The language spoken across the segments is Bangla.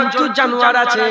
জন্তু জানোয়ার আছে।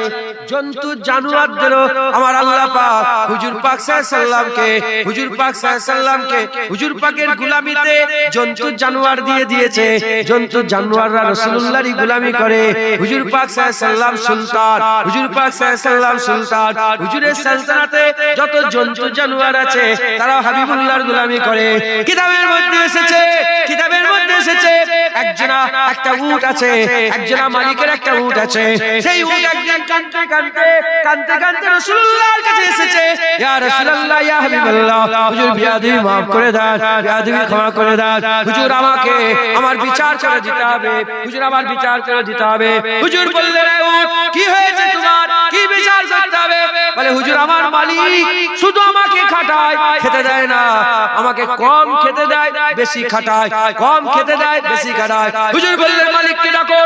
জন্তু জানোয়ারদেরও আমার আল্লাহ পাক হুজুর পাক সাল্লামকে হুজুর পাক সাল্লামকে হুজুর পাকের গুলামিতে জন্তু জানোয়ার দিয়ে দিয়েছে। জন্তু জানোয়াররা রাসূলুল্লাহরই গুলামি করে। হুজুর পাক সাল্লাম সুলতান, হুজুর পাক সাল্লাম সুলতান, হুজুরের সালতানাতে যত জন্তু জানোয়ার আছে তারা হাবিবুল্লাহর গুলামি করে। কিতাবের মধ্যে এসেছে, কিতাবের মধ্যে এসেছে, একজনা একটা উট আছে, একজনা মালিকের একটা উট আছে। সেই উট একদিন কানতে কানতে কানতে কানতে রাসূলুল্লাহর কাছে এসেছে। ইয়া রাসূলুল্লাহ ইয়া হাবিবাল্লাহ। হুজুর বিয়াদবি maaf করে দেন বিয়াদবি ক্ষমা করে দেন হুজুর আমাকে আমার বিচার করে দিতে হবে। হুজুর আমার বিচার করে দিতে হবে। হুজুর বললেন উট কি হয়েছে তোমার? কি বিচার করতে হবে? বলে হুজুর আমার মালিক শুধু আমাকে খাটায় খেতে দেয় না। আমাকে কম খেতে দেয় বেশি খাটায়। কম খেতে দেয় বেশি খাটায়। হুজুর বললেন মালিককে ডাকো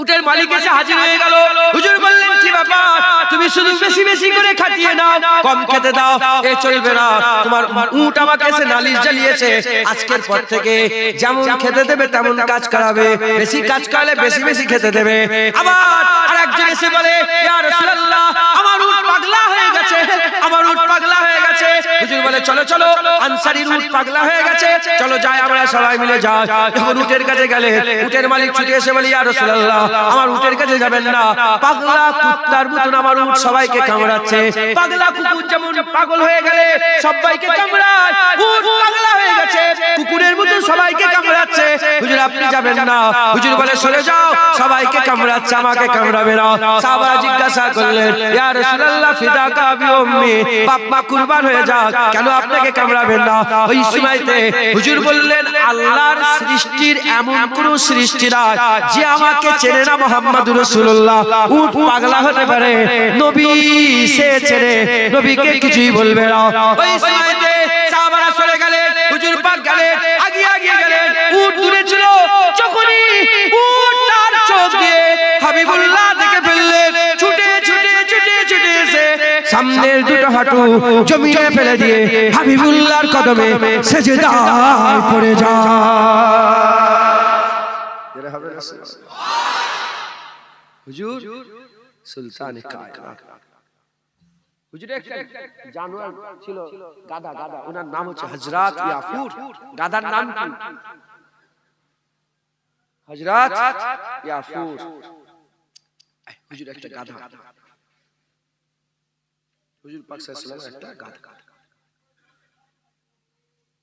উটের মালিক এসে হাজির হয়ে গেল। হুজুর বললেন, কি ব্যাপার? তুমি শুধু বেশি বেশি করে খাটিয়ে নাও, কম খেতে দাও। এ চলবে না। তোমার উট আমাকে এসে নালিশ জ্বালিয়েছে। আজকের পর থেকে যেমন খেতে দেবে, তেমন কাজ করাবে। বেশি কাজ করালে বেশি বেশি খেতে দেবে। আবার আরেকজন এসে বলে, ইয়া রাসূলুল্লাহ, আমার উট পাগলা হয়ে গেছে। আমার উট পাগলা হয়ে গেছে। হুজুর বলে, চলো চলো, আনসারীর উট পাগলা হয়ে গেছে। চলো, যাই, আমরা সবাই মিলে যাই। যখন উটের কাছে গেলে উটের মালিক ছুটে এসে বলে, ইয়া রাসূলুল্লাহ আমার উটের কাছে যাবেন না। পাগলা কুত্তার মতন আমার উট সবাইকে কামড়াচ্ছে। পাগলা কুকুর যেমন পাগল হয়ে গেলে সবাইকে কামড়ায়। উট পাগলা হয়ে গেছে, কুকুরের মতন সবাইকে কামড়াচ্ছে। হুজুর, আপনি যাবেন না। হুজুর বলে, সরে যাও, সবাইকে কামড়াচ্ছে, আমাকে কামড়াবে না। জিজ্ঞাসা করলেন, ইয়া রাসূলুল্লাহ উম্মি? বাপ মা কুরবান হয়ে কেন আপনাকে কামড়াবেন না? ওই সময়তে হুজুর বললেন, আল্লাহর সৃষ্টির এমন কোন সৃষ্টি নাই। যে আমাকে না পাগলা হতে পারে। নবী সে নবীকে কিছুই বলবে না। ওই সময়তে সাহাবারা চলে হুজুর পাক আগিয়ে আগিয়ে দূরে ছিল। তার চোখ দিয়ে হাবিবুল্লাহ দেখে ছুটে ছুটে ছুটে ছুটে এসে সামনের দুটো হাঁটু জমিনে ফেলে দিয়ে হাবিবুল্লাহর কদমে সেজদায় পড়ে যায়। হুজুর সুলতান কায়নাত হুজুরের একটা জানোয়ার ছিল গাদা গাদা ওনার নাম হচ্ছে হযরত ইয়াকুর গাদার নাম কি হযরত ইয়াকুর হুজুর একটা গাধা হুজুর পাক সাল্লাল্লাহু একটা গাধা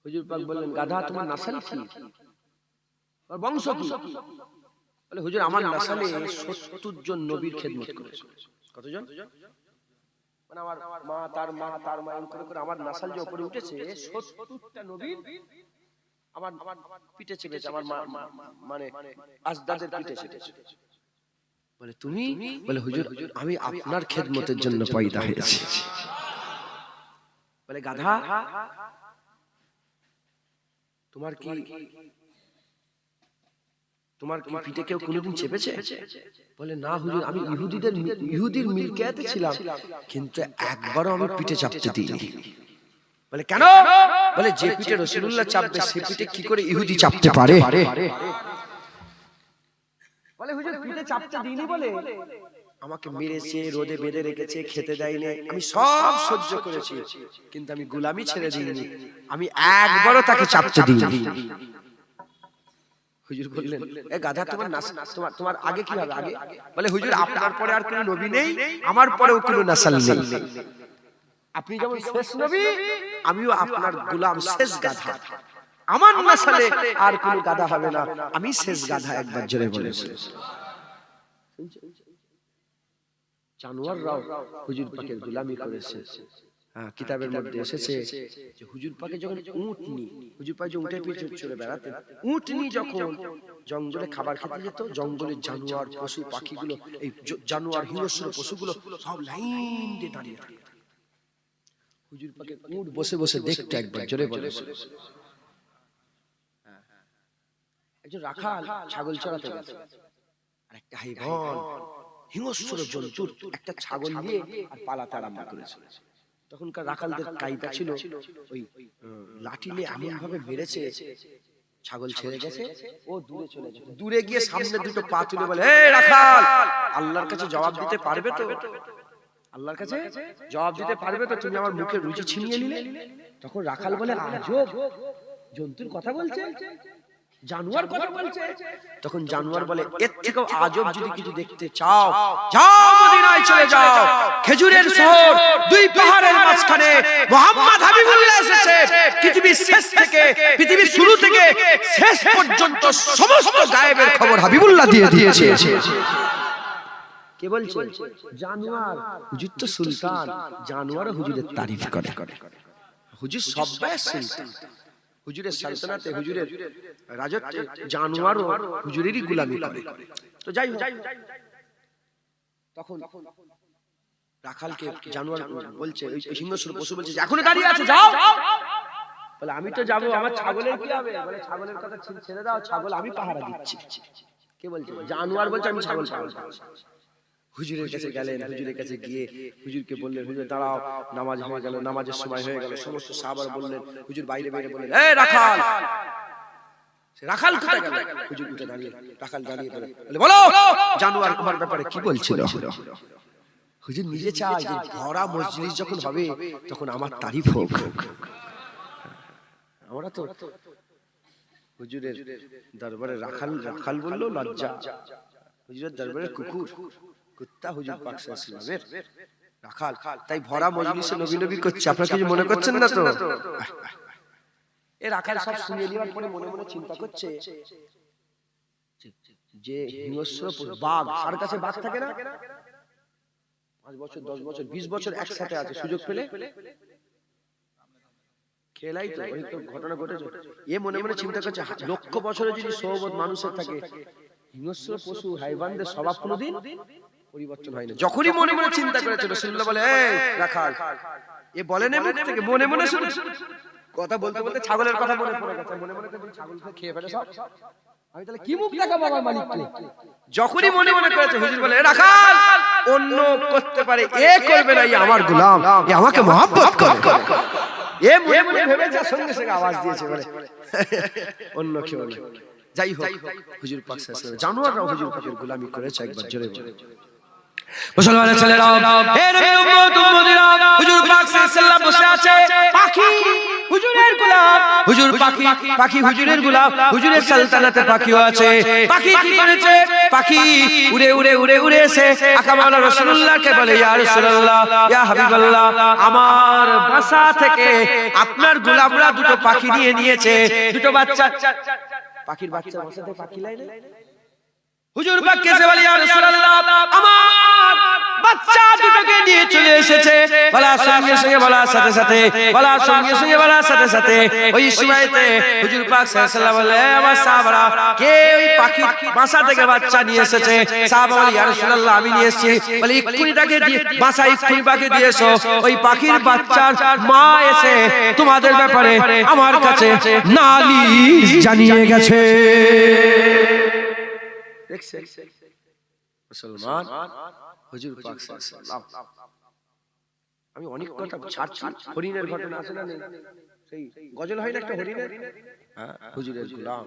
হুজুর পাক বললেন গাধা তোমার নাসাল কি আর বংশ কি বলে হুজুর আমার নাসালে 70 জন নবীর খেদমত করেছে। কতজন? মানে আমার মা তার মা তার মা করে করে আমার নাসাল যে উপরে উঠেছে 70টা নবীর আমার পিঠে চেপেছে আমার মা- মানে আজদাদের পিঠে চেপেছে। বলে তুমি? বলে হুজুর আমি আপনার খেদমতের জন্য পয়দা হয়েছি। বলে গাধা তোমার কি তোমার কি পিঠে কেউ কোনোদিন চেপেছে? বলে না হুজুর আমি ইহুদিদের ইহুদির মিলকিয়াতে ছিলাম। কিন্তু একবারও আমি পিঠে চাপতে দিইনি। বলে কেন? বলে যে পিঠে রসুল্লাহ চাপবে সে পিঠে কি করে ইহুদি চাপতে পারে? বলে হুজুর পিঠে চাপতে দিইনি বলে? আমাকে মেরেছে রোদে বেঁধে রেখেছে খেতে দেয়নি। আমি সব সহ্য করেছি। কিন্তু আমি গোলামি ছেড়ে দিইনি। আমি একবারও তাকে চাপতে দিইনি। হুজুর বললেন এ গাধা তোমার তোমার তোমার আগে কি হবে? আগে বলে হুজুর আপনার পরে আর কোনো নবী নেই আমার পরেও কোনো নাসাল নেই। আপনি যেমন শেষ নবী আমিও আপনার গোলাম শেষ গাধা। আমার নাসালে আর কোনো গাধা হবে না। আমি শেষ গাধা একবার জোরে বলেছি। জানোয়াররাও হুজুর পাকের গোলামি করেছে। কিতাবের মধ্যে এসেছে যে হুজুর পাকে যখন উটনি হুজুর পাকে যে উঠে পিঠে চড়ে বেড়াতেন উটনি যখন জঙ্গলে খাবার খেতে যেত জঙ্গলের জানোয়ার পশু পাখিগুলো এই জানোয়ার হিংস্র পশুগুলো সব লাইন দিয়ে দাঁড়িয়ে থাকে হুজুর পাকে উট বসে বসে দেখতে একবার জোরে বলে। একজন রাখাল ছাগল চড়াতে। গেছে আর একটা হাইবন হিংস্র জন্তুর একটা ছাগল নিয়ে আর পালাতে আরম্ভ করেছে। তখনকার রাখালদের কায়দা ছিল ওই লাঠি নিয়ে এমন ভাবে মেরেছে ছাগল ছেড়ে গেছে ও দূরে চলে গেছে। দূরে গিয়ে সামনে দুটো পা তুলে বলে এই রাখাল! আল্লাহর কাছে জবাব দিতে পারবে তো? আল্লাহর কাছে জবাব দিতে পারবে তো? তুমি আমার মুখে রুচি ছিনিয়ে নিলে? তখন রাখাল বলে আজব! জন্তুর কথা বলছে? জানোয়ার কথা বলছে। তখন জানোয়ার বলে এর থেকেও আজব যদি কিছু দেখতে চাও যাও মদিনায় চলে যাও। খেজুরের শহর দুই পাহাড়ের মাঝখানে মোহাম্মদ হাবিবুল্লাহ এসেছে। পৃথিবীর শেষ থেকে পৃথিবীর শুরু থেকে শেষ পর্যন্ত সমস্ত গায়েবের খবর হাবিবুল্লাহ দিয়ে দিয়েছে। কে বলছে? জানোয়ার হুজুর তো সুলতান। জানোয়ার হুজুরের তারিফ করে। হুজুর সবাই সুলতান। হুজুরের সালতানাতে হুজুরের রাজত্বে জানোয়ারও হুজুরেরই গুলামি করে। তো যাই হোক তখন রাখালকে জানোয়ার বলছে ওই সিংহস্বর পশু বলছে যে এখনও দাঁড়িয়ে আছে যাও! বলে আমি তো যাব আমার ছাগলের কি হবে? বলে ছাগলের কথা ছেড়ে- ছেড়ে দাও ছাগল আমি পাহারা দিচ্ছি। কে বলছে? জানোয়ার বলছে আমি ছাগল পাহারা দিচ্ছি। হুজুরের কাছে গেলেন হুজুরের কাছে গিয়ে হুজুরকে বললেন হুজুর দাঁড়াও নামাজ হয়ে গেল নামাজের সময় হয়ে গেল। সমস্ত সাহাবার বললেন হুজুর বাইরে বাইরে বললেন এ রাখাল! রাখাল কোথায় গেল? হুজুর উঠে দাঁড়িয়ে রাখাল দাঁড়িয়ে বলে বলে, বলো! জানোয়ার তোমার ব্যাপারে কি বলছিল? হুজুর নিজে চায় যে ভরা মজলিস যখন হবে তখন আমার তারিফ হোক। আমরা তো হুজুরের দরবারে রাখাল রাখাল বলল লজ্জা। হুজুরের দরবারে কুকুর কুত্তা হুজুর পাক সাল্লামের রাখাল। তাই ভরা মজলিসে নবী নবী করছে। আপনারা কিছু মনে করছেন না তো? রাখাল সব শুনিয়ে দেওয়ার পরে মনে মনে চিন্তা করছে। যে হিংস্র বাঘ আর কাছে বাঘ থাকে না? পাঁচ বছর দশ বছর বিশ বছর একসাথে আছে। সুযোগ পেলে? খেলাই তো ওই তো ঘটনা ঘটেছে। এ মনে মনে চিন্তা করছে লক্ষ বছরে যদি সৌবত মানুষের থাকে। হিংস্র পশু হাইবানদের স্বভাব কোনোদিন পরিবর্তন হয় না যখনই মনে মনে চিন্তা করেছে রসুল্লাহ বলে রাখাল এ বলেন মুখ থেকে মনে মনে শুনে কথা বলতে বলতে ছাগলের কথা মনে পড়ে গেছে মনে মনে করে ছাগলকে খেয়ে ফেলে সব। আমি তাহলে কি মুখ দেখাবো আমার মালিককে? যখনই মনে মনে করেছে হুজুর বলে রাখাল অন্য করতে পারে এ করবে না আমার গোলাম এ আমাকে মহব্বত করে। এ মনে মনে ভেবেছে সঙ্গে সঙ্গে আওয়াজ দিয়েছে বলে অন্য কেউ যাই হোক হুজুর পাক সাল্লাল্লাহু আলাইহি ওয়াসাল্লাম জানোয়াররাও হুজুর পাকের গোলামি করেছে একবার জোরে বলে। মুসলমানের ছেলেরা নবীর উম্মত হুজুর পাক সাল্লাল্লাহু আছে, পাখি, হুজুরের গোলাম হুজুর পাখি পাখি হুজুরের গোলাম হুজুরের সালতানাতে পাখিও আছে, পাখি কি করেছে, পাখি উড়ে উড়ে উড়ে উড়ে এসে রাসূলুল্লাহকে বলে, ইয়া রাসূলুল্লাহ, ইয়া হাবিবাল্লাহ, আমার বাসা থেকে আপনার গোলামরা দুটো পাখি নিয়ে নিয়েছে, দুটো বাচ্চা পাখির বাচ্চা বাসা থেকে পাখি লাইনে? হুজুর পাককে সে বলে, ইয়া রাসূলুল্লাহ, আমার বাচ্চা দুটোকে নিয়ে চলে এসেছে। বলা সঙ্গে সঙ্গে, বলার সাথে সাথে বলা সঙ্গে সঙ্গে, বলার সাথে সাথে, ওই সময়তে হুজুর পাক সাল্লাল্লাহু বলে আমার সাহাবারা, কে ওই পাখি বাসা থেকে বাচ্চা নিয়ে এসেছে? সাহাবা বলে, ইয়া রাসূলুল্লাহ, আমি নিয়ে এসেছি। বলে, এক্ষুনি তাকে দিয়ে, বাসা এক্ষুনি পাখি দিয়ে এসো। ওই পাখির বাচ্চার মা এসে তোমাদের ব্যাপারে আমার কাছে নালিশ জানিয়ে গেছে। মুসলমান হুজুর পাক আমি অনেক কথা ছাড়ছি, হরিণের ঘটনা আছে না নেই? সেই গজল হয় না একটা হরিণের? হ্যাঁ হুজুরের গোলাম।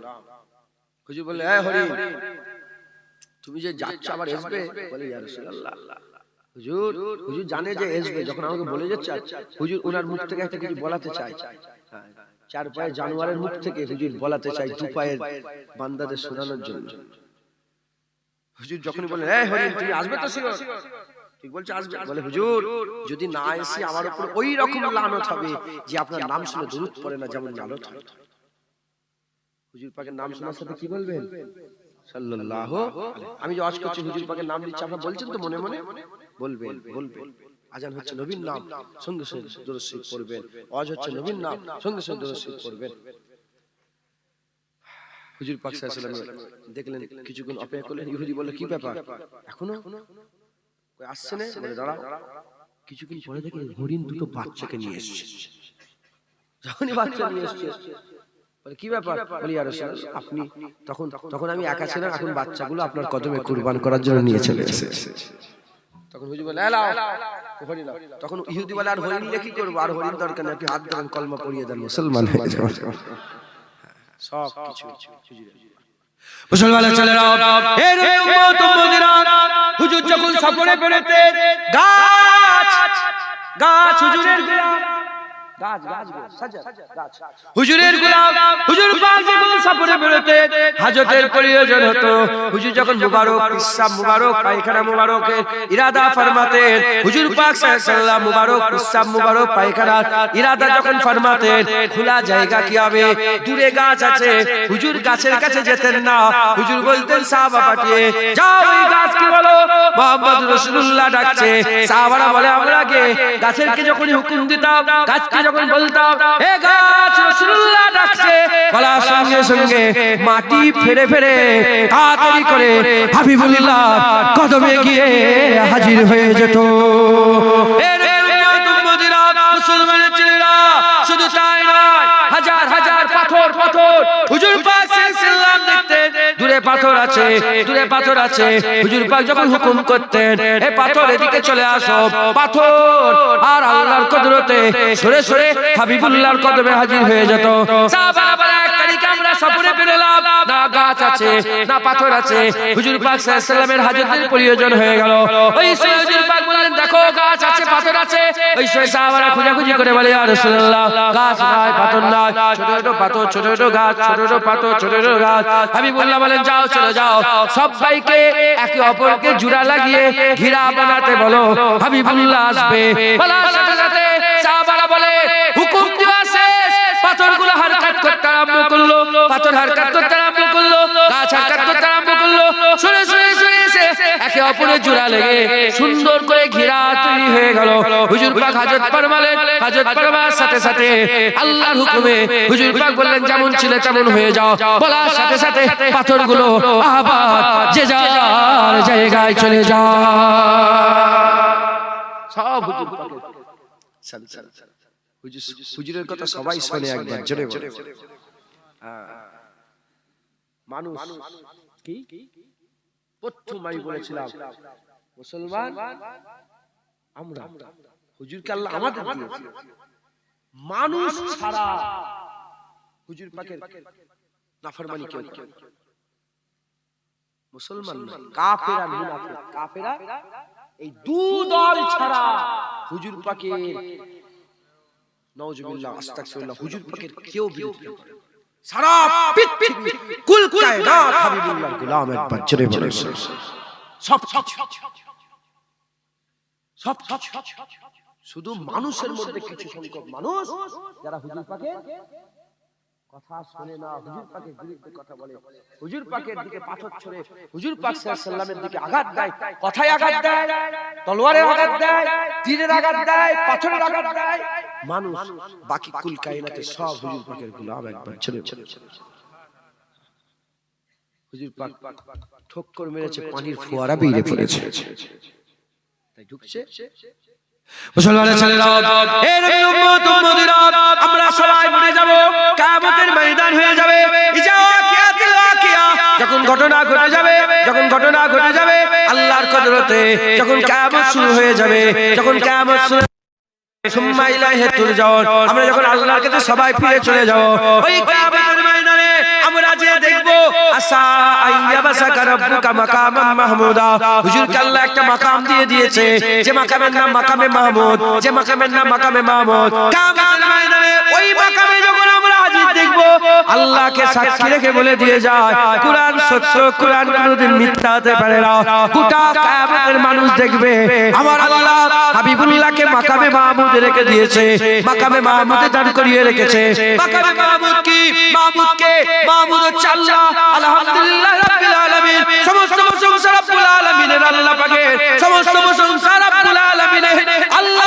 হুজুর বলে হ্যাঁ হরিণ, তুমি যে যাচ্ছ আবার আসবে বলে, ইয়া হুজুর হুজুর জানে যে আসবে যখন আমাকে বলে যাচ্ছে, হুজুর ওনার মুখ থেকে একটা কিছু বলাতে চাই চার পায়ে জানোয়ারের মুখ থেকে হুজুর বলাতে চাই দু পায়ের বান্দাদের শোনানোর জন্য। হুজুর যখনই বলেন এই হরিণ তুমি আসবে তো শিওর ঠিক বলছে আসবে। বলে হুজুর যদি না এসে আমার উপর ওই রকম লানত হবে যে আপনার নাম শুনে দরুদ পড়ে না যেমন লানত হয়? হুজুর পাকের নাম শোনার সাথে কি বলবেন? সাল্লাল্লাহু আমি যে ওয়াজ করছি হুজুর পাকের নাম আপনারা বলছেন তো মনে মনে? বলবেন বলবেন। আজান হচ্ছে নবীন নাম সঙ্গে সঙ্গে শরীফ পড়বেন। ওয়াজ হচ্ছে নবীন নাম সঙ্গে সঙ্গে পড়বেন। হুজুর পাক সাল্লাল্লাহু আলাইহি দেখলেন কিছুক্ষণ অপেক্ষা করলেন ইহুদি বলল কি ব্যাপার? এখনও? কই আসছে না? বলে দাঁড়াও কিছুক্ষণ পরে দেখে হরিণ দুটো বাচ্চাকে নিয়ে এসেছে। যখনই বাচ্চা নিয়ে এসেছে বলে কি ব্যাপার? বলি আর আপনি তখন তখন আমি একা ছিলাম এখন বাচ্চাগুলো আপনার কদমে কুরবান করার জন্য নিয়ে চলে এসেছে। তখন হুজুর বলে এলাও হরিণ। তখন ইহুদি বলে আর হরিণ নিয়ে কি করব? আর হরিণ দরকার আপনি হাত ধরেন কলমা পড়িয়ে দেন মুসলমান হয়ে যাবেন সব কিছু মুসলমানের ছেলেরা এর উম্মত উম্মতিরা হুজুর যখন সফরে বেরোতে গাছ গাছ হুজুরের গোলাম ইরাদা যখন ফরমাতেন, খোলা জায়গা কি হবে? দূরে গাছ আছে, হুজুর গাছের কাছে যেতেন না, হুজুর বলতেন, সাহাবা পাঠিয়ে, যাও ওই গাছ কি বলো? মোহাম্মদ রাসূলুল্লাহ ডাকছে, সাহাবারা বলে, আমরা কে গাছের কে যখন হুকুম দিতাম, গাছকে যখন বলতাম হে গাছ রাসূলুল্লাহ ডাকছে বলার সঙ্গে সঙ্গে মাটি ফেরে ফেরে তাড়াতাড়ি করে হাবিবুল্লাহ কদমে গিয়ে হাজির হয়ে যেত। উম্মতিরা, শুধু তাই নয়, হাজার হাজার পাথর পাথর। হুজুর পাক দূরে পাথর আছে, দূরে পাথর আছে। হুজুর পাক যখন হুকুম করতেন, এ পাথর, এদিকে চলে আসো, পাথর। আর আল্লাহর কুদরতে সরে সরে হাবিবুল্লাহর কদমে হাজির হয়ে যেত। সাহাবারা সফরে বেরোলাম না গাছ আছে, না পাথর আছে। হুজুর পাক সাল্লাল্লাহু হাজতের প্রয়োজন হয়ে গেল। দেখো, গাছ আছে, পাথর আছে। জুড়া লাগিয়ে ঘিরা বানাতে বলো। হাবিবুল্লাহ আসবে। হারকাত করতে আরম্ভ করল, পাথর হারকাত করতে আরম্ভ করল, গাছ হারকাত করতে আরম্ভ করল। এসে একে অপরের জোড়া লেগে সুন্দর করে ঘেরা তৈরি হয়ে গেল। হুজুর পাক হাজত হাজত সাথে সাথে আল্লাহর হুকুমে হুজুর পাক বললেন, যেমন ছিল তেমন হয়ে যাও। বলার সাথে সাথে পাথরগুলো আবার যে যার জায়গায় চলে যায়। সব হুজুর পাকের। হুজুর- হুজুরের কথা সবাই শোনে একবার জোরে। মানুষ কি? প্রথম আমি বলেছিলাম মুসলমান আমরা হুজুরকে আল্লাহ আমাদের দিয়েছে। মানুষ ছাড়া হুজুর পাকের নাফরমানি কেউ মুসলমান কাফের মুনাফিক। কাফেরা এই দু দল ছাড়া হুজুর পাকের নওজুবিল্লাহ আস্তাগফিরুল্লাহ হুজুর পাকের কেউ বিরোধিতা করে সারা পৃথিবী কুল কায়নাত হাবিবুল্লাহর গোলাম একবার জোরে বলে সব সব সব শুধু মানুষের মধ্যে কিছু সংখ্যক মানুষ যারা হুজুর পাকের কথা শোনে না হুজুর পাকের বিরুদ্ধে কথা বলে। হুজুর পাকের দিকে পাথর ছড়ে হুজুর পাক সাল্লামের দিকে আঘাত দেয় কথায় আঘাত দেয় তলোয়ারের আঘাত দেয় তীরের আঘাত দেয় পাথরের আঘাত দেয়। মানুষ বাকি কুল কায়নাতে সব হুজুর পাকের গোলাম একবার ছেড়ে ছেড়ে হুজুর পাক ঠক্কর মেরেছে পানির ফোয়ারা বেরিয়ে পড়েছে। তাই ঢুকছে? মুসলমানের ছেলেরা উম্মত আমরা সবাই মরে যাব, কিয়ামতের ময়দান হয়ে যাবে ওয়াকিয়া যখন ঘটনা ঘটে যাবে, যখন ঘটনা ঘটে যাবে, আল্লাহর কদরতে যখন কিয়ামত শুরু হয়ে যাবে, যখন কিয়ামত শুরু আমরা যখন আল্লাহর কাছে সবাই ফিরে চলে ওই ময়দানে আমরা যে দেখব আসা আইয়াবাসাকা রাব্বুকা মাকামাম মাহমুদা হুজুরকে আল্লাহ একটা মাকাম দিয়ে দিয়েছে যে মাকামের নাম মাকামে মাহমুদ যে মাকামের নাম মাকামে মাহমুদ কিয়ামতের ময়দানে ওই মাকামে আল্লাহকে সাক্ষী রেখে বলে দিয়ে যায় কোরআন সত্য কোরআন কোনোদিন মিথ্যা হতে পারে না। গোটা কিয়ামতের মানুষ দেখবে আমার আল্লাহ হাবিবুল্লাহকে মাকামে মাহমুদ রেখে দিয়েছে। মাকামে মাহমুদে দান করিয়ে রেখেছে। মাকামে মাহমুদ কি মাহমুদ কে মাহমুদ হচ্ছে আল্লাহ আলহামদুলিল্লাহ রাব্বিল আলামিন। সমস্ত প্রশংসা রাব্বুল আলামিনের আল্লাহ পাকের। সমস্ত প্রশংসা রাব্বুল আলামিনের। আল্লাহ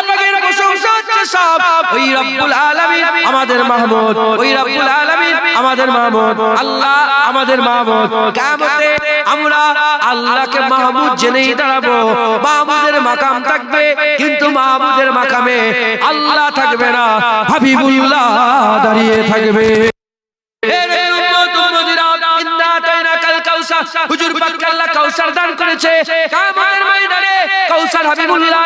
আমাদের মাহমুদ, ওই রাব্বুল আলামিন আমাদের মাহমুদ। আল্লাহ আমাদের মাহমুদ। কিয়ামতে আমরা আল্লাহকে মাহমুদ জেনেই দাঁড়াবো। মাহমুদের মাকাম থাকবে, কিন্তু মাহমুদের মাকামে আল্লাহ থাকবে না, হাবিবুল্লাহ দাঁড়িয়ে থাকবে। কাউসার। দান করেছে। কাউসার হাবিবুল্লাহ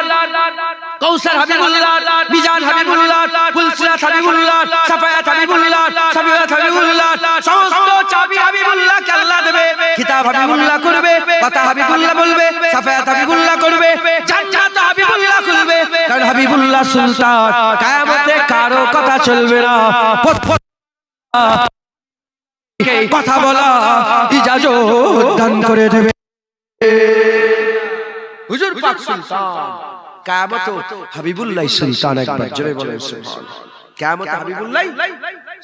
কাউসার হাবিবুল্লাহ, মিজান হাবিবুল্লাহ, ফুলসিরাত হাবিবুল্লাহ, সাফায়াত হাবিবুল্লাহ সাফিয়াত হাবিবুল্লাহ, সমস্ত চাবি হাবিবুল্লাহকে আল্লাহ দেবে কিতাব হাবিবুল্লাহ করবে, কথা হাবিবুল্লাহ বলবে, সাফায়াত হাবিবুল্লাহ করবে, জান্নাত হাবিবুল্লাহ খুলবে, কারণ হাবিবুল্লাহ সুলতান, কিয়ামতে কারও কথা চলবে না। কথা বলা, ইজাজত দান করে দেবে। হুজুর পাক সুলতান। কিয়ামত হাবিবুল্লাহ সুলতান একবার জোরে বলে কিয়ামত হাবিবুল্লাহ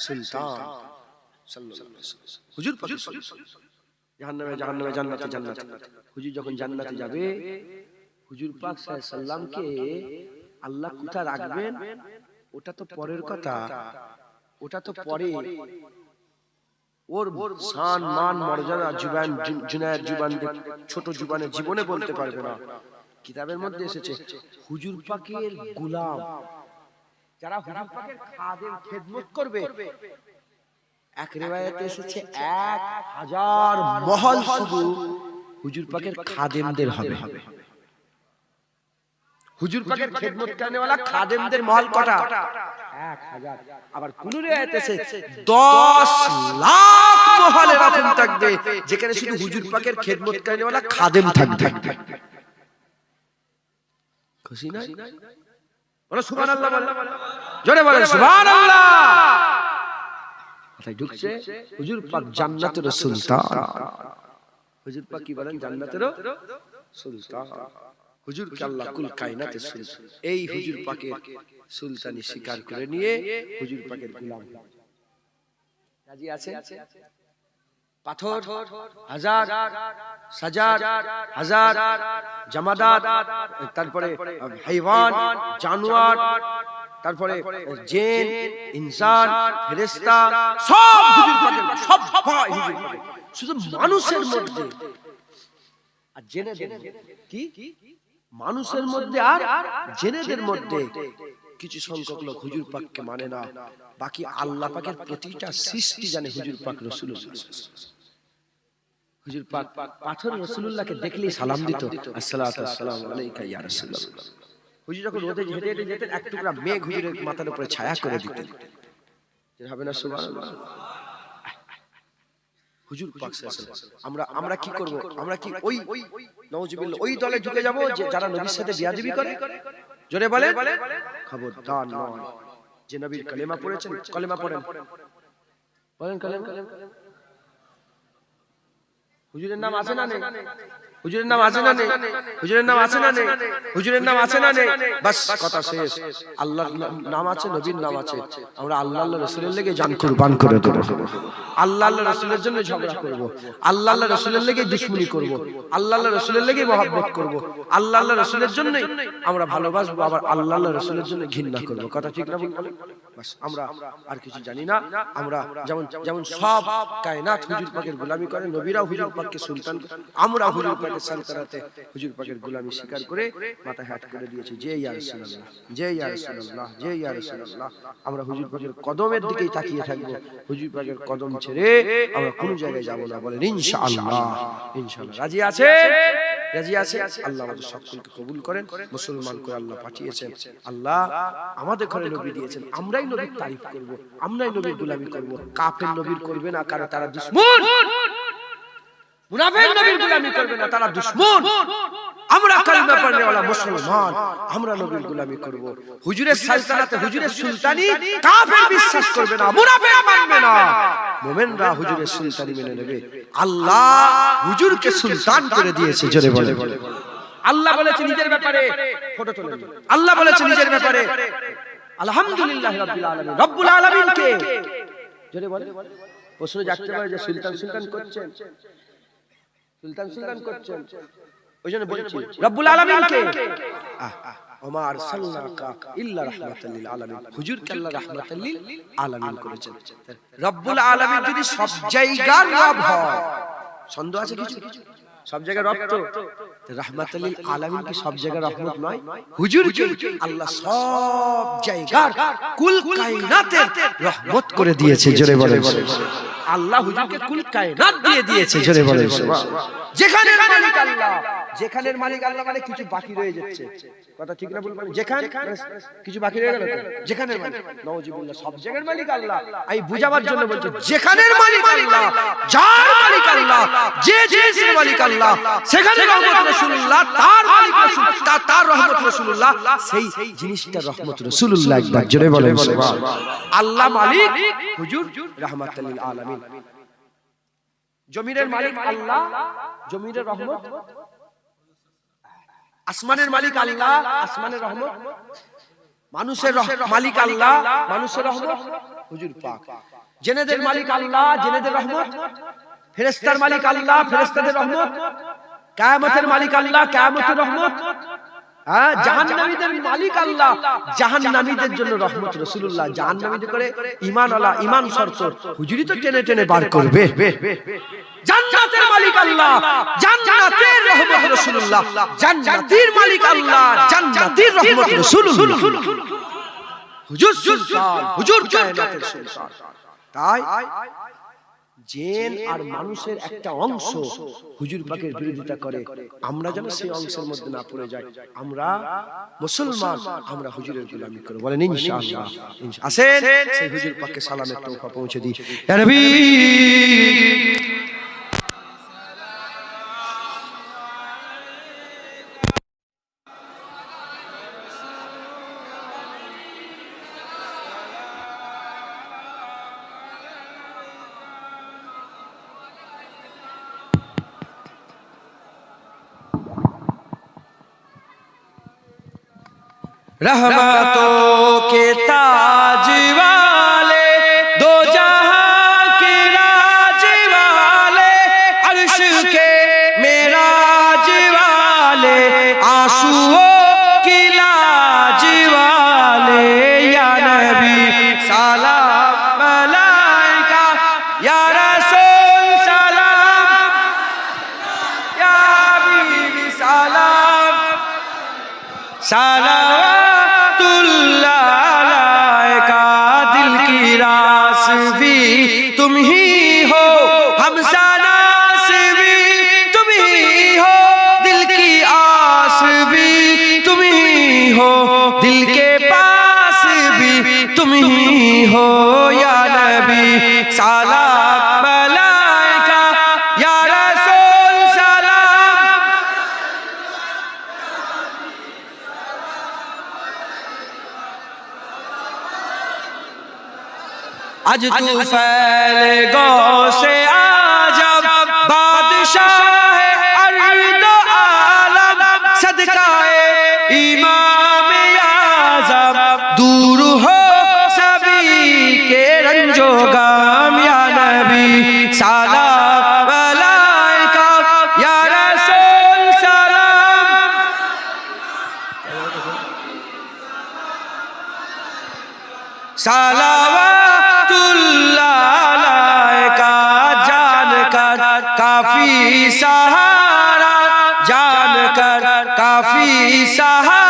সুলতান। হুজুর জাহান্নামে জাহান্নামে, জান্নাতে হুজুর যখন জান্নাতে যাবে, হুজুর পাক সাল্লামকে আল্লাহ কোথায় রাখবেন? ওটা তো পরের কথা। ওটা তো পরে। ওর শান, মান, মর্যাদা, জুবান জুনায়ের জুবান ছোট জুবানের জীবনে বলতে পারবে না। কিতাবের মধ্যে এসেছে হুজুর পাকের গোলাম। যারা হুজুর পাকের খাদেম খেদমত করবে এক রেওয়ায়াতে এসেছে এক হাজার মহল শুধু হুজুর পাকের খাদেমদের হবে। হবে। হুজুর পাকের খেদমত করনেওয়ালা খাদেমদের মহল কটা? এক হাজার। আবার কোন রেওয়ায়াতে এসেছে দশ লাখ মহল এরকম থাকবে যেখানে শুধু হুজুর পাকের খেদমত করনেওয়ালা খাদেম থাকবে। খুশি না বলো সুবহানাল্লাহ বলো। জোরে সুবহানাল্লাহ! কথায় ঢুকছে হুজুর পাক জান্নাতের সুলতান। হুজুর পাক কি বলেন জান্নাতের সুলতান। হুজুর আল্লাহ কুল কায়নাতের সুলতান? এই হুজুর পাকের সুলতানি স্বীকার করে নিয়ে হুজুর পাকের গোলাম। রাজি আছে পাথর, হাজার, সাজার, হাজার জামাদাত তারপরে হাইওয়ান, জানোয়ার, তারপরে জেন, ইনসান, ফেরেশতা, সব সব শুধু মানুষের মধ্যে। আর জেনেদের কি? মানুষের মধ্যে আর জেনেদের মধ্যে কিছু সংখ্যক লোক হুজুর পাককে মানে না। বাকি আল্লাহ পাকের প্রতিটা সৃষ্টি জানে হুজুর পাক রসুল্লাহ হুজুর পাক পাথর রসুল্লাহকে দেখলেই সালাম দিত। আসসালাতু আসসালামু আলাইকা ইয়া রাসূলুল্লাহ। হুজুর যখন রোদে হেঁটে হেঁটে যেতেন এক টুকরা মেঘ হুজুরের মাথার উপরে ছায়া করে হবে না সুবহানাল্লাহ। হুজুর পাক আমরা আমরা কি করব? আমরা কি ওই নওজুবিল্লাহ ওই দলে ঢুকে যাব যে যারা নবীর সাথে বিয়াদবি করে? জোরে বলে খবরদার নয়। যে নবীর কালেমা পড়েছেন কলেমা পড়েন। বলেন কালেমা। হুজুরের নাম আছে না নেই? হুজুরের নাম আছে না নেই? হুজুরের নাম আছে না নেই? হুজুরের নাম আছে না নেই? বাস, কথা শেষ। আল্লাহর নাম আছে, নবীর নাম আছে। আমরা আল্লাহ আল্লাহ রসুলের লেগে জান কুরবান করে দেবো। আল্লাহ আল্লাহ রসুলের জন্য ঝগড়া করব। আল্লাহ আল্লাহ রসুলের লেগে দুশ্মনী করব। আল্লাহ আল্লাহ রসুলের লেগে মহাব্বত করব। আল্লাহ আল্লাহ রসুলের জন্যই আমরা ভালোবাসবো, আবার আল্লাহ আল্লাহ রসুলের জন্য ঘৃণা করব। কথা ঠিক না বাস, আমরা আর কিছু জানি না। আমরা যেমন যেমন সব কায়নাত হুজুর পাকের গোলামি করে নবীরা হুজুর পাককে সুলতান আমরা হুজুর সালতানাতে হুজুর পাকের গোলামি স্বীকার করে মাথা হ্যাট করে দিয়েছি যে যে যে আমরা হুজুর পাকের কদমের দিকেই তাকিয়ে হুজুর পাকের কদম ছেড়ে আমরা কোন জায়গায় যাব না, বলেন, ইনশাআল্লাহ ইনশাআল্লাহ। রাজি রাজি আছে আল্লাহ আমাদের সকলকে কবুল করেন, মুসলমান করে আল্লাহ পাঠিয়েছেন। আল্লাহ আমাদের ঘরে নবী দিয়েছেন, আমরাই নবীর তারিফ করব, আমরাই নবীর গোলামি করব। কাফের নবীর করবে না, কারণ তারা দুশ্মন। মুনাফিক নবীর গোলামি করবে না তারা দুশ্মন। আমরা কালিমা পড়নেওয়ালা মুসলমান আমরা নবীর গোলামি করব। হুজুরের সালতানাতে হুজুরের সুলতানি কাফের বিশ্বাস করবে না মুনাফিক মানবে না। মুমিনরা হুজুরের সুলতানি মেনে নেবে। আল্লাহ হুজুরকে সুলতান করে দিয়েছে জোরে বলে আল্লাহ বলেছে নিজের ব্যাপারে ফটো আল্লাহ বলেছে নিজের ব্যাপারে আলহামদুলিল্লাহ রাব্বিল আলামিন রব্বুল আলামিন। কে জোরে বলে প্রশ্ন জাগতে পারে যে সুলতান সুলতান করছেন। সুলতান সুলতান করছেন। ওই জন্য বলছি রব্বুল আলামিন কে ওমা আরসালনাকা ইল্লা রাহমাতাল লিল আলামিন হুজুর কে আল্লাহ রাহমাতাল লিল আলামিন করেছেন। রব্বুল আলামিন যদি সব জায়গার রব হয় সন্দেহ আছে কিছু? সব জায়গায় রব তো? রাহমাতাল লিল আলামিন কি সব জায়গায় রহমত নয়? হুজুর কি আল্লাহ সব জায়গার কুল কায়নাতের রহমত করে দিয়েছে জোরে বলেন। আল্লাহ হুজুরকে কুল কায়নাত দিয়ে দিয়েছে জোরে বলেন। যেখানে মালিক আল্লাহ। যেখানের মালিক আল্লাহ মানে কিছু বাকি রয়ে যাচ্ছে। কথা ঠিক না বলবেন যেখানে কিছু বাকি রয়ে গেল যেখানের মালিক। নওজিবুল্লাহ সব জায়গার মালিক আল্লাহ। আমি বুঝাবার জন্য বলছি, যেখানের মালিক আল্লাহ, যার মালিক আল্লাহ, যে জিনিসের মালিক আল্লাহ, সেখানে রহমত রাসূলুল্লাহ, তার মালিক রাসূল তার রহমত রাসূলুল্লাহ, সেই জিনিসটা রহমত রাসূলুল্লাহ একবার জোরে বলেন সুবহানাল্লাহ আল্লাহ মালিক, হুজুর, রাহমাতুল আলামিন। জমিনের মালিক আল্লাহ, জমিনের রহমত আসমানের মালিক আল্লাহ আসমানের রহমত। মানুষের মালিক আল্লাহ মানুষের রহমত। হুজুর পাক। জেনেদের মালিক আল্লাহ জেনেদের রহমত। ফেরেস্তার মালিক আল্লাহ ফেরেস্তাদের রহমত। কায়ামতের মালিক আল্লাহ কায়ামতের রহমত। জাহান্নামীদের মালিক আল্লাহ। জাহান্নামীদের জন্য রহমত রাসূলুল্লাহ। জাহান্নামীদের করে ঈমান আল্লাহ ঈমান শর্ত হুজুরি তো টেনে টেনে বার করবে। জান্নাতের মালিক আল্লাহ। জান্নাতের রহমত রাসূলুল্লাহ। জান্নাতের মালিক আল্লাহ। জান্নাতের রহমত রাসূলুল্লাহ। হুজুর সুলতান হুজুর কায়নাতের সুলতান। তাই জেন আর মানুষের একটা অংশ হুজুর পাকের বিরোধিতা করে। আমরা যেন সেই অংশের মধ্যে না পড়ে যাই। আমরা মুসলমান আমরা হুজুরের গোলামি করে। বলেন ইনশাআল্লাহ। ইনশা- আসেন সেই হুজুর পাককে সালামের তৌফা পৌঁছে দিই। নবী! রহমত তুফাল গোসে আজব বাদশাহ আরদ আলম সদকায়ে ইমাম আজম দূর হো সবি কে রঞ্জো গাম ইয়া নবী সালাম আলাইকা ইয়া রাসূল সালাম। সালাম কাফি সাহারা জান কর কাফি সাহারা।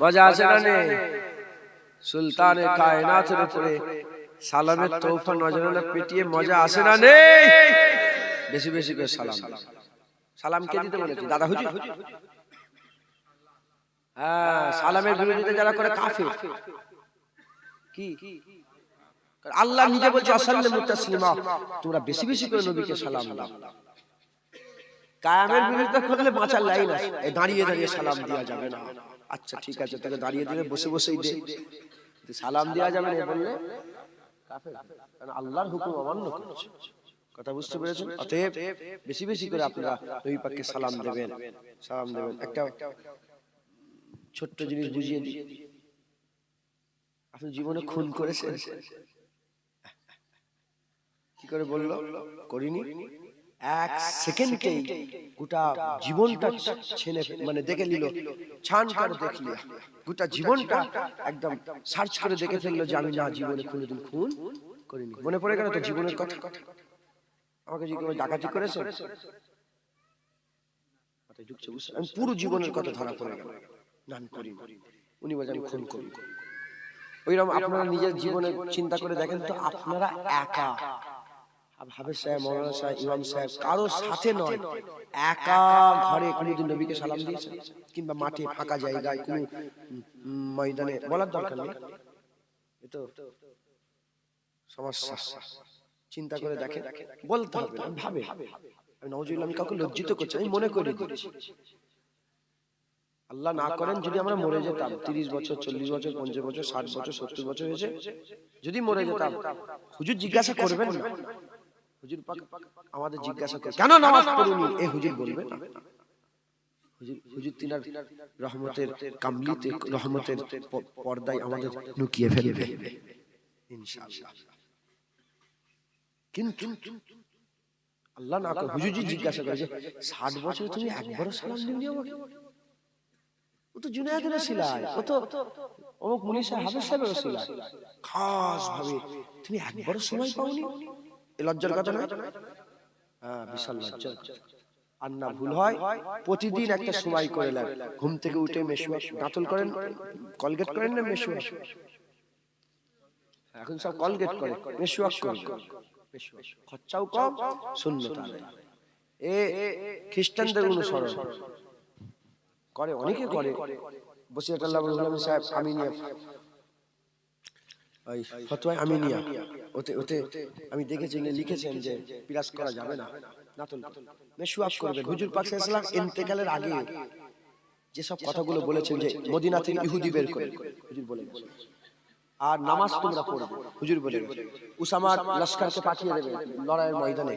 মজা আছে না নেই? সুলতানের কায়নাতের উপরে সালামের তৌফা নজরানা পেটিয়ে মজা আসে না নেই? বেশি বেশি করে সালাম সালাম। কে দিতে বলেছে? দাদা হুজুর? হ্যাঁ সালামের বিরোধিতা যারা করে কাফির। কি? আল্লাহ নিজে বলছে মুতাসলিমা তোমরা বেশি বেশি করে নবীকে সালাম দাও। কায়ামের বিরোধিতা করলে বাঁচার লাইন আছে। দাঁড়িয়ে দাঁড়িয়ে সালাম দেওয়া যাবে না। আচ্ছা ঠিক আছে তোকে দাঁড়িয়ে দিলে বসে বসেই দে। সালাম দেওয়া যাবে না বললে? আল্লাহর হুকুম অমান্য করেছে। কথা বুঝতে পেরেছেন? অতএব বেশি বেশি করে আপনারা নবী পাককে সালাম দেবেন। সালাম দেবেন। একটা ছোট্ট জিনিস বুঝিয়ে দিই আপনি জীবনে খুন করেছেন? কি করে বলল? করিনি। এক সেকেন্ডেই গোটা জীবনটা ছেলে মানে দেখে নিল, ছান করে গোটা জীবনটা একদম সার্চ করে দেখে ফেলল যে আমি না জীবনে কোনোদিন খুন করিনি। মনে পড়ে গেল তো জীবনের কথা? আমাকে যে ডাকাতি করেছে? আমি পুরো জীবনের কথা ধরা পড়ে গেল। করিনি। উনি বলছেন আমি খুন করি ওইরকম আপনারা নিজের জীবনে চিন্তা করে দেখেন তো, আপনারা একা। হাফেজ সাহেব মৌলানা সাহেব ইমাম সাহেব কারও সাথে নয়। একা ঘরে কোনোদিন নবীকে সালাম দিয়েছেন কিংবা মাঠে ফাঁকা জায়গায় কোনো ময়দানে বলার দরকার নেই। তো সমস্যা চিন্তা করে দেখে। বলতে হবে ভাবে। আমি নজরুল আমি কাউকে লজ্জিত করছি আমি মনে করি আল্লাহ না করেন যদি আমরা মরে যেতাম তিরিশ বছর চল্লিশ বছর পঞ্চাশ বছর ষাট বছর সত্তর বছর হয়েছে যদি মরে যেতাম। হুজুর জিজ্ঞাসা করবেন না। হুজুর পাক আমাদের জিজ্ঞাসা করে কেন নামাজ পড়ুনি? এ হুজুর বলবে না। হুজুর তিনার রহমতের কামলিতে রহমতের পর্দায় আমাদের লুকিয়ে ফেলবে। ইনশাআল্লাহ। কিন্তু আল্লাহ না করে হুজুরজি জিজ্ঞাসা করে যে ষাট বছর তুমি একবারও সালাম আমাকে? ও তো জুনায়দের শিলায় ও তো অমুক মুনিশা হাফেজ সাহেবের শিলায় খাস ভাবে। তুমি একবারও সময় পাওনি? এ লজ্জার কথা না হ্যাঁ বিশাল লজ্জার কথা। আর না ভুল হয় প্রতিদিন একটা সময় করে নেন ঘুম থেকে উঠে মেশুয়া দাঁতল করেন কলগেট করেন না এখন সব কলগেট করে খরচাও কম শূন্য এ খ্রিস্টানদের অনুসরণ। করে অনেকে করে। বসিরাটাল্লাহ ইসলামী সাহেব আমিনিয়া ওই ফতোয়া আমিনিয়া ওতে ওতে আমি দেখেছি লিখেছেন যে বিরাজ করা যাবে না। নাতল মেশুয়াক করবেন। হুজুর পাক সাল্লাল্লাহু আলাইহি ইন্তেকালের আগে যেসব কথাগুলো বলেছেন যে মদিনা থেকে ইহুদি বের করে। হুজুর বলে আর নামাজ তোমরা পড়বে। হুজুর বলে। উসামার লস্করকে পাঠিয়ে দেবে লড়াইয়ের ময়দানে।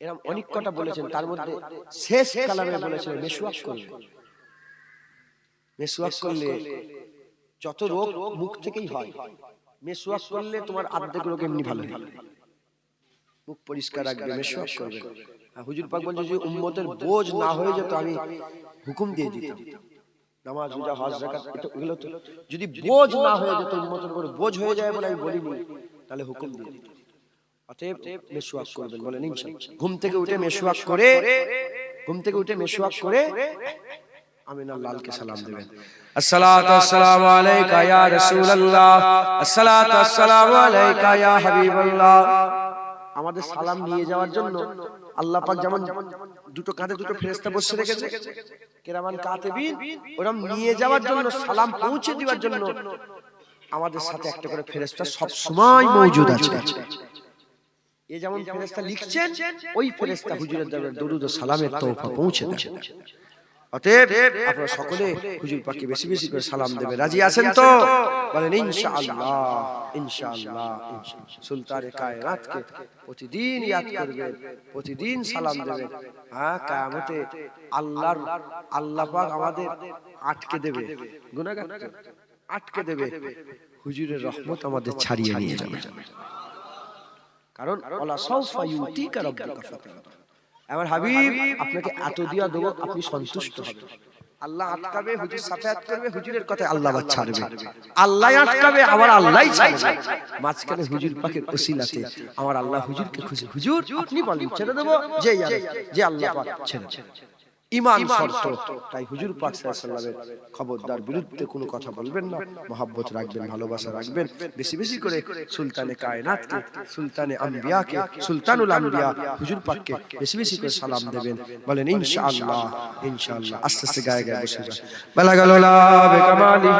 এরকম অনেক কথা বলেছেন। তার মধ্যে শেষ কালামে বলেছেন মেশুয়াক করবে। মেশুয়াক করলে যত রোগ মুখ থেকেই হয়। মেশুয়াক করলে তোমার অর্ধেক রোগ এমনি ভালো হয়? মুখ পরিষ্কার রাখবে মেশুয়াক করবে। আর হুজুর পাক বলছে যে উম্মতের বোঝ না হয়ে যেত আমি হুকুম দিয়ে দিতাম। নামাজ রোজা হজ যাকাত এটা এগুলো তো যদি বোঝ না হয়ে যেত উম্মতের উপর বোঝ হয়ে যায় বলে আমি বলিনি। তাহলে হুকুম দিয়ে দিতাম। অতএব মেশুয়াক করবেন বলেন ইনশাআল্লাহ ঘুম থেকে উঠে মেশুয়াক করে ঘুম থেকে উঠে মেশুয়াক করে আমিনা লালকে সালাম দেবেন। আসসালাতু আসসালামু আলাইকা ইয়া রাসূলুল্লাহ। আসসালাতু আসসালামু আলাইকা ইয়া হাবিবাল্লাহ। আমাদের সালাম নিয়ে যাওয়ার জন্য আল্লাহ পাক যেমন দুটো কাঁধে দুটো ফেরেশতা বসে রেখেছে কেরামান কাতিবিন ওরকম নিয়ে যাওয়ার জন্য সালাম পৌঁছে দেওয়ার জন্য আমাদের সাথে একটা করে ফেরেশতা সব সময় মौजूद আছে। এ যেমন ফেরেশতা লিখছেন ওই ফেরেশতা হুজুরের দরবারে দরুদ ও সালামের তৌফা পৌঁছে দেন। অতএব আপনারা সকলে হুজুর পাকে বেশি বেশি করে সালাম দেবে রাজি আছেন তো? বলেন ইনশাআল্লাহ ইনশাআল্লাহ। সুলতানে কায়নাতকে প্রতিদিন ইয়াদ করবেন প্রতিদিন সালাম দেবেন। হ্যাঁ কিয়ামতে আল্লাহর আল্লাহ পাক আমাদের আটকে দেবে। গুনাহগার আটকে দেবে। হুজুরের রহমত আমাদের ছাড়িয়ে নিয়ে যাবে। কারণ ওলা সাউফা ইউতিকা রাব্বুকা ফাতারদা আমার হাবিব আপনাকে এত দিয়া দেবো আপনি সন্তুষ্ট হবেন। আল্লাহ আটকাবে হুজুর সাফায়াত করবে হুজুরের কথা আল্লাহ ছাড়বে আল্লাহ আটকাবে। আবার আল্লাহই ছাড়বে। মাঝখানে হুজুর পাকের ওসিলাতে আমার আল্লাহ হুজুরকে খুশি। হুজুর আপনি বলেন ছেড়ে দেবো? যে যে আল্লাহ পাক। ছেড়ে দেবে। ইমান শর্ত। তাই হুজুর পাক সাল্লাল্লাহু খবরদার বিরুদ্ধে কোনো কথা বলবেন না মহাব্বত রাখবেন ভালোবাসা রাখবেন বেশি বেশি করে সুলতানে কায়নাতকে সুলতানে আম্বিয়াকে সুলতানুল আম্বিয়া হুজুর পাককে বেশি বেশি করে সালাম দেবেন। বলেন ইনশাআল্লাহ ইনশাআল্লাহ। আস্তে আস্তে গায়ে গায়ে বসে যান। বেলা গেল বেকামালি